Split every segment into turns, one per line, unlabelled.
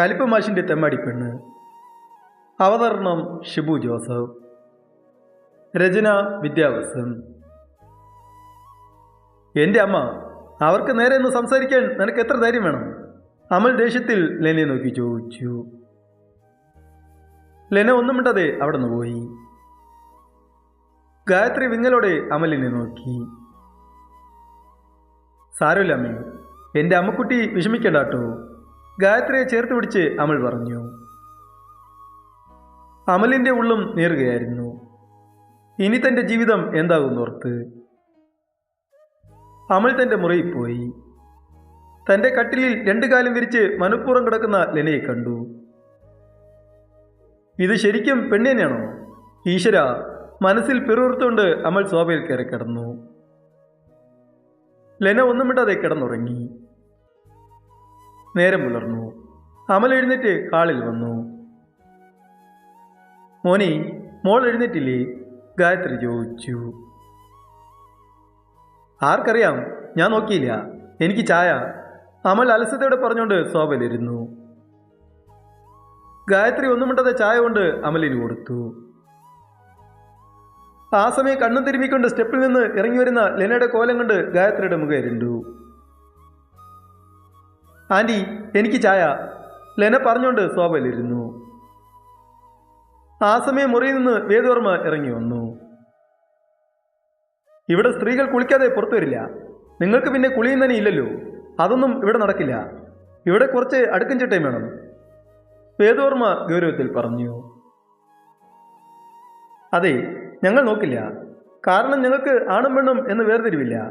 കലിപ്പ് മാഷിന്റെ തെമ്മടി പെണ്ണ്. അവതരണം ഷിബു ജോസഫ്. രചന വിദ്യാവസൻ എന്റെ അമ്മ അവർക്ക് നേരെ ഒന്ന് സംസാരിക്കാൻ നിനക്ക് എത്ര ധൈര്യം വേണം? അമൽ ദേഷ്യത്തിൽ ലെനെ നോക്കി ചോദിച്ചു. ലെന ഒന്നും മിണ്ടാതെ അവിടെ നിന്ന് പോയി. ഗായത്രി വിങ്ങലോടെ അമലിനെ നോക്കി. സാരമില്ല അമ്മേ എന്റെ അമ്മക്കുട്ടി വിഷമിക്കണ്ട കേട്ടോ. ഗായത്രിയെ ചേർത്ത് പിടിച്ച് അമൽ പറഞ്ഞു. അമലിന്റെ ഉള്ളും നേറുകയായിരുന്നു. ഇനി തന്റെ ജീവിതം എന്താകും എന്താകുന്നോർത്ത് അമൽ തന്റെ മുറിയിൽ പോയി. തന്റെ കട്ടിലിൽ രണ്ടു കാലം വിരിച്ച് മനഃപൂർവം കിടക്കുന്ന ലെനയെ കണ്ടു. ഇത് ശരിക്കും പെണ്ണിനെയാണോ? ഈശ്വര മനസ്സിൽ പിറുവിറുത്തുകൊണ്ട് അമൽ സോഫയിൽ കയറി കിടന്നു. ലെന ഒന്നും കിടന്നുറങ്ങി. നേരം പുലർന്നു. അമൽ എഴുന്നേറ്റ് ഹാളിൽ വന്നു. മോനെ മോൾ എഴുന്നേറ്റില്ലേ? ഗായത്രി ചോദിച്ചു. ആർക്കറിയാം ഞാൻ നോക്കിയില്ല. എനിക്ക് ചായ. അമൽ അലസതയോടെ പറഞ്ഞുകൊണ്ട് സോബയിലിരുന്നു ഗായത്രി ഒന്നും മിണ്ടാതെ ചായ കൊണ്ട് അമലിന് കൊടുത്തു. ആ സമയം കണ്ണും തിരുമ്മിക്കൊണ്ട് സ്റ്റെപ്പിൽ നിന്ന് ഇറങ്ങി വരുന്ന ലെനയുടെ കോലം കണ്ട് ഗായത്രിയുടെ മുഖം ഇരുണ്ടു. ആന്റി എനിക്ക് ചായ. ലെന പറഞ്ഞുകൊണ്ട് സോഫയിലിരുന്നു. ആ സമയം മുറിയിൽ നിന്ന് വേദവർമ്മ ഇറങ്ങി വന്നു. ഇവിടെ സ്ത്രീകൾ കുളിക്കാതെ പുറത്തു വരില്ല. നിങ്ങൾക്ക് പിന്നെ കുളിയും തന്നെ ഇല്ലല്ലോ. അതൊന്നും ഇവിടെ നടക്കില്ല. ഇവിടെ കുറച്ച് അടുക്കും ചിട്ടയും വേണം. വേദവർമ്മ ഗൗരവത്തിൽ പറഞ്ഞു. അതെ ഞങ്ങൾ നോക്കില്ല. കാരണം ഞങ്ങൾക്ക് ആണും പെണ്ണും എന്ന് വേർതിരിവില്ല.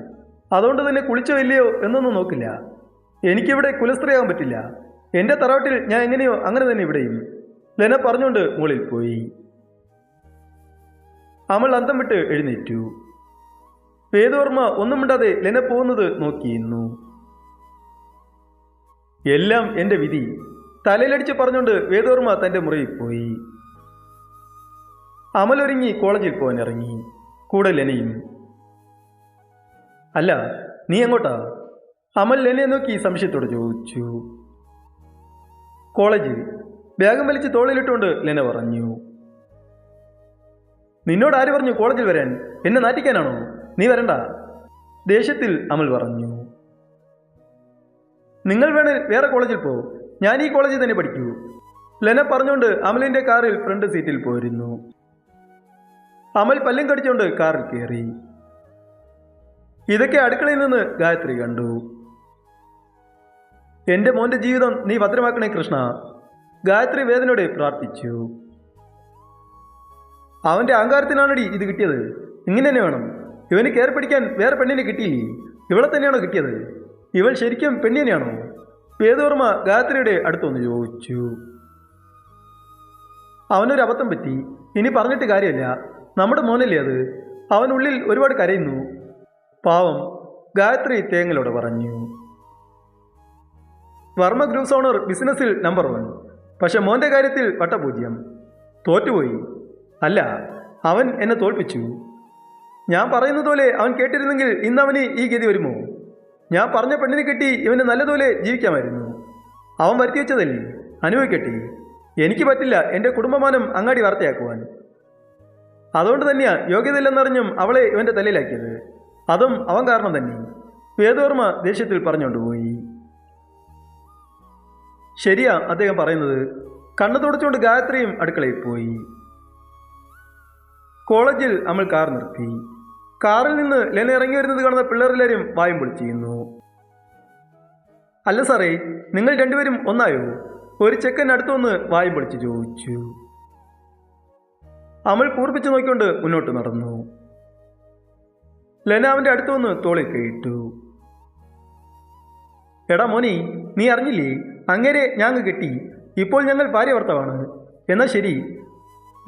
അതുകൊണ്ട് തന്നെ കുളിച്ചോ ഇല്ലയോ എന്നൊന്നും നോക്കില്ല. എനിക്കിവിടെ കുലസ്ത്രീയാകാൻ പറ്റില്ല. എന്റെ തറവാട്ടിൽ ഞാൻ എങ്ങനെയോ അങ്ങനെ തന്നെ ഇവിടെയും. ലെന പറഞ്ഞുകൊണ്ട് മുകളിൽ പോയി. അമൾ അന്തം വിട്ട് എഴുന്നേറ്റു. വേദവർമ്മ ഒന്നും മിണ്ടാതെ ലെന പോകുന്നത് നോക്കിയിരുന്നു എല്ലാം എന്റെ വിധി. തലയിലടിച്ച് പറഞ്ഞുകൊണ്ട് വേദവർമ്മ തന്റെ മുറിയിൽ പോയി. അമലൊരുങ്ങി കോളേജിൽ പോകാൻ ഇറങ്ങി. കൂടെ ലെനയും. അല്ല നീ എങ്ങോട്ടാ? അമൽ എന്നെ നോക്കി സംശയത്തോടെ ചോദിച്ചു. കോളേജിൽ ബാഗം വലിച്ച് തോളിലിട്ടുകൊണ്ട് ലെന പറഞ്ഞു. നിന്നോട് ആര് പറഞ്ഞു കോളേജിൽ വരാൻ? എന്നെ നാറ്റിക്കാനാണോ? നീ വരണ്ട. ദേഷ്യത്തിൽ അമൽ പറഞ്ഞു. നിങ്ങൾ വേണേൽ വേറെ കോളേജിൽ പോ. ഞാൻ ഈ കോളേജിൽ തന്നെ പഠിക്കൂ. ലെന പറഞ്ഞുകൊണ്ട് അമലിന്റെ കാറിൽ ഫ്രണ്ട് സീറ്റിൽ പോയിരുന്നു. അമൽ പല്ലും കടിച്ചുകൊണ്ട് കാറിൽ കയറി ഇതൊക്കെ അടുക്കളയിൽ നിന്ന് ഗായത്രി കണ്ടു. എന്റെ മോന്റെ ജീവിതം നീ ഭദ്രമാക്കണേ കൃഷ്ണ. ഗായത്രി വേദനയോടെ പ്രാർത്ഥിച്ചു. അവന്റെ അഹങ്കാരത്തിനാണടി ഇത് കിട്ടിയത്. ഇങ്ങനെ തന്നെ വേണം. ഇവന് കയറി പിടിക്കാൻ വേറെ പെണ്ണിനെ കിട്ടിയില്ലേ? ഇവളെ തന്നെയാണോ കിട്ടിയത്? ഇവൾ ശരിക്കും പെണ്ണിനെയാണോ? വേദവർമ്മ ഗായത്രിയുടെ അടുത്തൊന്ന് ചോദിച്ചു. അവനൊരു അബദ്ധം പറ്റി. ഇനി പറഞ്ഞിട്ട് കാര്യമില്ല. നമ്മുടെ മോനല്ലേ അത്? അവനുള്ളിൽ ഒരുപാട് കരയുന്നു. പാവം ഗായത്രി തേങ്ങലോട് പറഞ്ഞു. വർമ്മ ഗ്രൂപ്പ്സ് ഓണർ ബിസിനസ്സിൽ നമ്പർ വൺ പക്ഷെ മോന്റെ കാര്യത്തിൽ വട്ടപൂജ്യം തോറ്റുപോയി. അല്ല അവൻ എന്നെ തോൽപ്പിച്ചു. ഞാൻ പറയുന്നത് പോലെ അവൻ കേട്ടിരുന്നെങ്കിൽ ഇന്ന് അവന് ഈ ഗതി വരുമോ? ഞാൻ പറഞ്ഞ പെണ്ണിനെ കെട്ടി ഇവന് നല്ലതുപോലെ ജീവിക്കാമായിരുന്നു. അവൻ വരുത്തി വെച്ചതല്ലേ? അനുഭവിക്കട്ടെ. എനിക്ക് പറ്റില്ല എന്റെ കുടുംബമാനം അങ്ങാടി വാർത്തയാക്കുവാൻ. അതുകൊണ്ട് തന്നെയാണ് യോഗ്യതയില്ലെന്നറിഞ്ഞും അവളെ ഇവന്റെ തലയിലാക്കിയത്. അതും അവൻ കാരണം തന്നെ. വേദവർമ്മ ദേഷ്യത്തിൽ പറഞ്ഞുകൊണ്ടുപോയി ശരിയാ അദ്ദേഹം പറയുന്നത് കണ്ണു തുടച്ചുകൊണ്ട് ഗായത്രിയും അടുക്കളയിൽ പോയി. കോളേജിൽ നമ്മൾ കാർ നിർത്തി. കാറിൽ നിന്ന് ലെന ഇറങ്ങി വരുന്നത് കാണുന്ന പിള്ളേരെല്ലാവരും വായും പൊളിച്ചിരുന്നു അല്ല സാറേ നിങ്ങൾ രണ്ടുപേരും ഒന്നായോ? ഒരു ചെക്കൻ അടുത്തു വന്ന് വായും പൊളിച്ച് ചോദിച്ചു. അമൽ കൂർപ്പിച്ച് നോക്കിക്കൊണ്ട് മുന്നോട്ട് നടന്നു. ലെന അവന്റെ അടുത്തു വന്ന് തോളിൽ കൈയിട്ടു. എടാ മോനി നീ അറിഞ്ഞില്ലേ? അങ്ങനെ ഞങ്ങൾ കിട്ടി. ഇപ്പോൾ ഞങ്ങൾ ഭാര്യ ഭർത്താവാണ്. എന്നാൽ ശരി.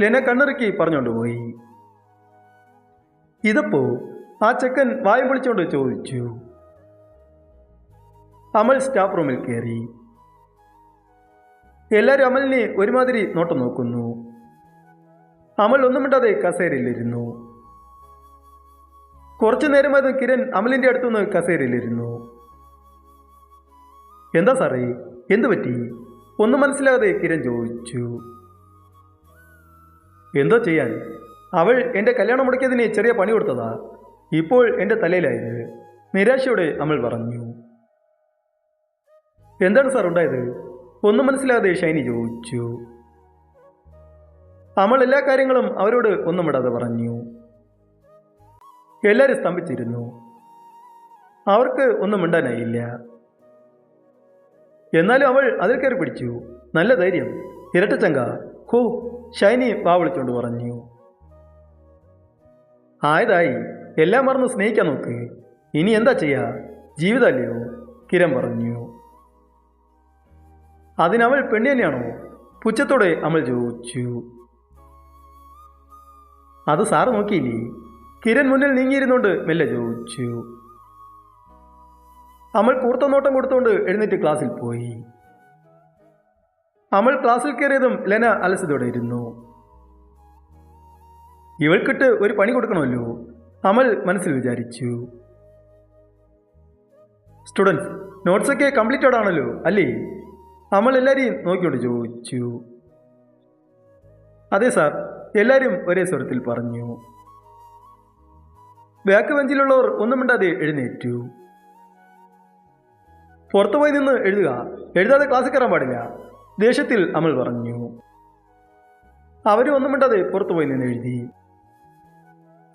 ലെന കണ്ണിറുക്കി പറഞ്ഞുകൊണ്ട് പോയി. ഇതപ്പോ ആ ചെക്കൻ വായം പൊളിച്ചുകൊണ്ട് ചോദിച്ചു. അമൽ സ്റ്റാഫ് റൂമിൽ കയറി എല്ലാവരും അമലിനെ ഒരുമാതിരി നോട്ടം നോക്കുന്നു. അമൽ ഒന്നും മിണ്ടാതെ കസേരയിലിരുന്നു. കുറച്ചു നേരമായിരുന്നു കിരൺ അമലിന്റെ അടുത്തുനിന്ന് കസേരയിലിരുന്നു. എന്താ സാറേ? എന്തു പറ്റി? ഒന്നും മനസ്സിലാകാതെ കിരൺ ചോദിച്ചു. എന്തോ ചെയ്യാൻ? അവൾ എന്റെ കല്യാണം മുടക്കിയതിന് ചെറിയ പണി കൊടുത്തതാ. ഇപ്പോൾ എന്റെ തലയിലായത്. നിരാശയോടെ അമൽ പറഞ്ഞു. എന്താണ് സാർ ഉണ്ടായത്? ഒന്നും മനസ്സിലാകാതെ ഷൈനി ചോദിച്ചു. അമൾ എല്ലാ കാര്യങ്ങളും അവരോട് ഒന്നും വിടാതെ പറഞ്ഞു. എല്ലാവരും സ്തംഭിച്ചിരുന്നു. അവർക്ക് ഒന്നും മിണ്ടാനായില്ല. എന്നാലും അവൾ അതിൽ കയറി പിടിച്ചു. നല്ല ധൈര്യം. ഇരട്ടച്ചങ്ക ഹോ ഷൈനി വാ വിളിച്ചോണ്ട് പറഞ്ഞു. ആയതായി. എല്ലാം മറന്ന് സ്നേഹിക്കാൻ നോക്ക്. ഇനി എന്താ ചെയ്യാ? ജീവിതമല്ലയോ? കിരൺ പറഞ്ഞു. അതിനവൾ പെണ്ണു തന്നെയാണോ? പുച്ഛത്തോടെ അമൽ ചോദിച്ചു. അത് സാറ് നോക്കിയില്ലേ? കിരൺ മുന്നിൽ നീങ്ങിയിരുന്നുകൊണ്ട് മെല്ലെ ചോദിച്ചു. അമൽ കൂർത്ത നോട്ടം കൊടുത്തുകൊണ്ട് എഴുന്നേറ്റ് ക്ലാസ്സിൽ പോയി. അമൽ ക്ലാസ്സിൽ കയറിയതും ലെന അലസതയോടെ ഇരുന്നു. ഇവൾക്കിട്ട് ഒരു പണി കൊടുക്കണമല്ലോ അമൽ മനസ്സിൽ വിചാരിച്ചു. സ്റ്റുഡൻസ് നോട്ട്സൊക്കെ കംപ്ലീറ്റഡ് ആണല്ലോ അല്ലേ? അമൽ എല്ലാവരെയും നോക്കിയോട് ചോദിച്ചു. അതെ സാർ എല്ലാവരും ഒരേ സ്വരത്തിൽ പറഞ്ഞു. ബാക്ക് ബെഞ്ചിലുള്ളവർ ഒന്നും മിണ്ടാതെ എഴുന്നേറ്റു. പുറത്തു പോയി നിന്ന് എഴുതുക. എഴുതാതെ ക്ലാസ്സിൽ കയറാൻ പാടില്ല. ദേഷ്യത്തിൽ അമൽ പറഞ്ഞു. അവരും ഒന്നും മിണ്ടാതെ പുറത്തു പോയി നിന്ന് എഴുതി.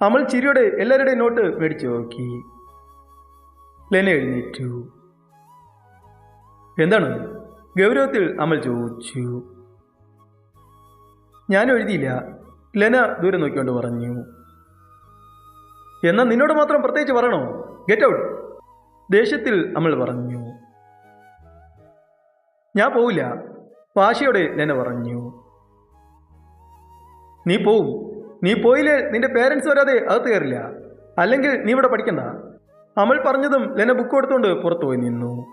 അമൽ ചിരിയോടെ എല്ലാവരുടെയും നോട്ട് മേടിച്ചു നോക്കി. ലെന എഴുന്നേറ്റു. എന്താണ്? ഗൗരവത്തിൽ അമൽ ചോദിച്ചു. ഞാൻ എഴുതിയില്ല. ലെന ദൂരെ നോക്കിക്കൊണ്ട് പറഞ്ഞു. എന്നാൽ നിന്നോട് മാത്രം പ്രത്യേകിച്ച് പറയണോ? ഗെറ്റ് ഔട്ട് ദേഷ്യത്തിൽ അമൽ പറഞ്ഞു. ഞാൻ പോവില്ല. വാശിയോടെ ലെന പറഞ്ഞു. നീ പോവും. നീ പോയില്ലേ നിന്റെ പേരൻസ് വരാതെ അകത്ത് കയറില്ല. അല്ലെങ്കിൽ നീ ഇവിടെ പഠിക്കണ്ട. അമൽ പറഞ്ഞതും ലെന ബുക്ക് എടുത്തുകൊണ്ട് പുറത്തു പോയി നിന്നു.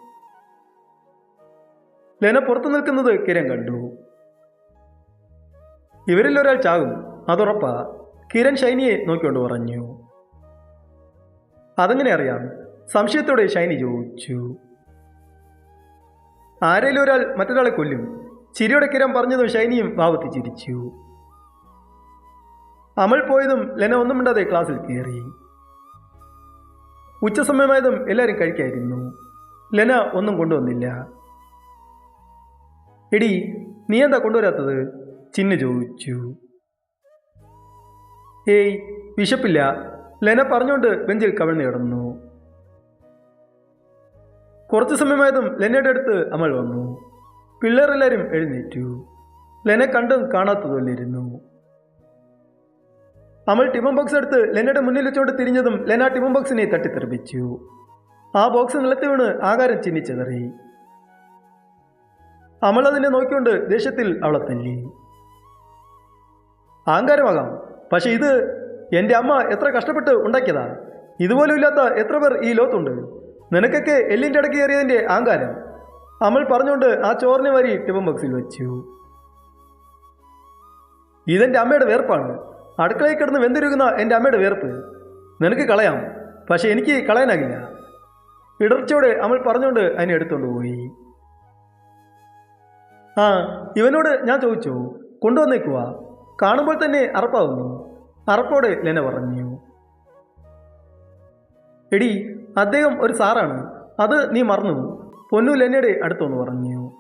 ലെന പുറത്തു നിൽക്കുന്നത് കിരൺ കണ്ടു. ഇവരിൽ ഒരാൾ ചാകും. അതുറപ്പാ. കിരൺ ഷൈനിയെ നോക്കിക്കൊണ്ട് പറഞ്ഞു. അതെങ്ങനെ അറിയാം? സംശയത്തോടെ ഷൈനി ചോദിച്ചു. ആരേലും ഒരാൾ മറ്റൊരാളെ കൊല്ലും. ചിരിയുടെ കിരം പറഞ്ഞതും ഷൈനിയും ഭാവത്തി ചിരിച്ചു. അമൽ പോയതും ലെന ഒന്നും മിണ്ടാതെ ക്ലാസ്സിൽ കയറി. ഉച്ചസമയമായതും എല്ലാവരും കഴിക്കായിരുന്നു. ലെന ഒന്നും കൊണ്ടുവന്നില്ല. എടി നീ എന്താ കൊണ്ടുവരാത്തത്? ചിന്നു ചോദിച്ചു. ഏയ് വിശപ്പില്ല. ലെന പറഞ്ഞുകൊണ്ട് ബെഞ്ചിൽ കവിഴ്ന്നു കിടന്നു. കുറച്ചു സമയമായതും ലെനയുടെ അടുത്ത് അമൽ വന്നു. പിള്ളേരെല്ലാവരും എഴുന്നേറ്റു. ലെനെ കണ്ടും കാണാത്തതുമില്ലായിരുന്നു അമൽ ടിഫൻ ബോക്സ് എടുത്ത് ലെനയുടെ മുന്നിൽ വെച്ചോണ്ട് തിരിഞ്ഞതും ലെന ടിഫൻ ബോക്സിനെ തട്ടിത്തെറിപ്പിച്ചു. ആ ബോക്സ് നിലത്ത് വീണ് ആകാരം ചിന്നിച്ചെതറി. അമൾ അതിനെ നോക്കിക്കൊണ്ട് ദേഷ്യത്തിൽ അവളെ തല്ലി. അഹങ്കാരമാകാം. പക്ഷെ ഇത് എന്റെ അമ്മ എത്ര കഷ്ടപ്പെട്ട് ഉണ്ടാക്കിയതാ. ഇതുപോലും ഇല്ലാത്ത എത്ര പേർ ഈ ലോകത്തുണ്ട്. നിനക്കൊക്കെ എല്ലിന്റെ ഇടയ്ക്ക് കയറിയതിന്റെ ആങ്കാരം അമൽ പറഞ്ഞുകൊണ്ട് ആ ചോറിന് വരി ടിഫൻ ബോക്സിൽ വെച്ചു. ഇതെന്റെ അമ്മയുടെ വേർപ്പാണ്. അടുക്കളയിൽ കിടന്ന് വെന്തിരുകുന്ന എന്റെ അമ്മയുടെ വേർപ്പ്. നിനക്ക് കളയാം പക്ഷേ എനിക്ക് കളയാനാകില്ല. ഇടർച്ചയോടെ അമൽ പറഞ്ഞുകൊണ്ട് അതിനെ എടുത്തുകൊണ്ട് പോയി. ആ ഇവനോട് ഞാൻ ചോദിച്ചു കൊണ്ടുവന്നേക്കുക കാണുമ്പോൾ തന്നെ അറപ്പാവുന്നു. അറപ്പോടെ ലെന പറഞ്ഞു. എടി അദ്ദേഹം ഒരു സാറാണ്. അത് നീ മറന്നു പൊന്നു ലെന്നയുടെ അടുത്തൊന്ന് പറഞ്ഞു.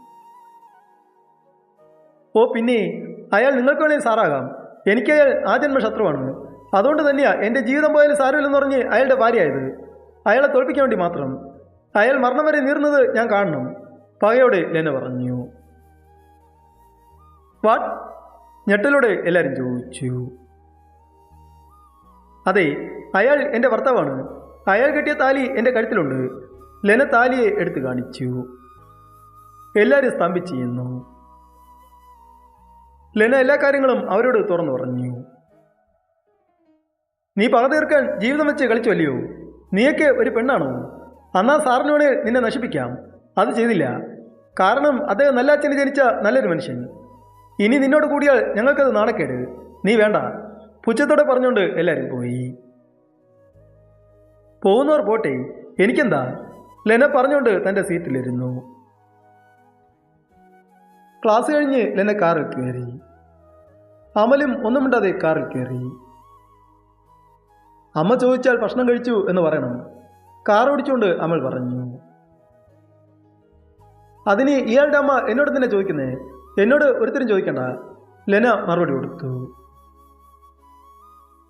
ഓ പിന്നെ അയാൾ നിങ്ങൾക്ക് വേണേൽ സാറാകാം. എനിക്ക് അയാൾ ആ ജന്മ ശത്രുവാണ്. അതുകൊണ്ട് തന്നെയാ എന്റെ ജീവിതം പോയാലും സാരമില്ലെന്ന് പറഞ്ഞ് അയാളുടെ ഭാര്യയായത്. അയാളെ തോൽപ്പിക്കാൻ വേണ്ടി മാത്രം. അയാൾ മരണം വരെ നീർന്നത് ഞാൻ കാണണം. പകയോടെ ലെന പറഞ്ഞു. വാട്ട്? ഞെട്ടലോടെ എല്ലാവരും ചോദിച്ചു. അതെ അയാൾ എന്റെ ഭർത്താവാണ്. അയാൾ കെട്ടിയ താലി എന്റെ കഴുത്തിലുണ്ട്. ലെന താലിയെ എടുത്തു കാണിച്ചു. എല്ലാവരും സ്തംഭിച്ചു ചെയ്യുന്നു ലെന എല്ലാ കാര്യങ്ങളും അവരോട് തുറന്നു പറഞ്ഞു. നീ പക തീർക്കാൻ ജീവിതം വെച്ച് കളിച്ചു അല്ലയോ? നീയൊക്കെ ഒരു പെണ്ണാണോ? അന്നാ സാറിനോട് നിന്നെ നശിപ്പിക്കാം. അത് ചെയ്തില്ല. കാരണം അദ്ദേഹം നല്ല അച്ഛന് ജനിച്ച നല്ലൊരു മനുഷ്യൻ. ഇനി നിന്നോട് കൂടിയാൽ ഞങ്ങൾക്കത് നാണക്കേട്. നീ വേണ്ട. പുച്ഛത്തോടെ പറഞ്ഞുകൊണ്ട് എല്ലാവരും പോയി. പോകുന്നവർ പോട്ടെ എനിക്കെന്താ? ലെന പറഞ്ഞുകൊണ്ട് തന്റെ സീറ്റിലിരുന്നു. ക്ലാസ് കഴിഞ്ഞ് ലെന കാറിൽ കയറി. അമലും ഒന്നും മിണ്ടാതെ കാറിൽ കയറി. അമ്മ ചോദിച്ചാൽ ഭക്ഷണം കഴിച്ചു എന്ന് പറയണം. കാർ ഓടിച്ചുകൊണ്ട് അമൽ പറഞ്ഞു. അതിന് ഇയാളുടെ അമ്മ എന്നോട് തന്നെ ചോദിക്കുന്നേ? എന്നോട് ഒരുത്തരും ചോദിക്കണ്ട. ലെന മറുപടി കൊടുത്തു.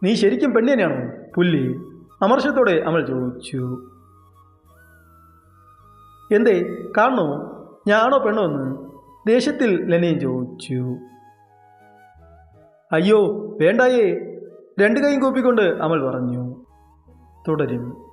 നീ ശരിക്കും പെണ്ണിനെയാണോ? പുല്ലി. അമർഷത്തോടെ അമൽ ചോദിച്ചു. എന്തേ കാണണോ ഞാനോ പെണ്ണോ എന്ന്? ദേഷ്യത്തിൽ ലനിയും ചോദിച്ചു. അയ്യോ വേണ്ടായേ രണ്ട് കൈയും കൂപ്പിക്കൊണ്ട് അമൽ പറഞ്ഞു. തുടരും.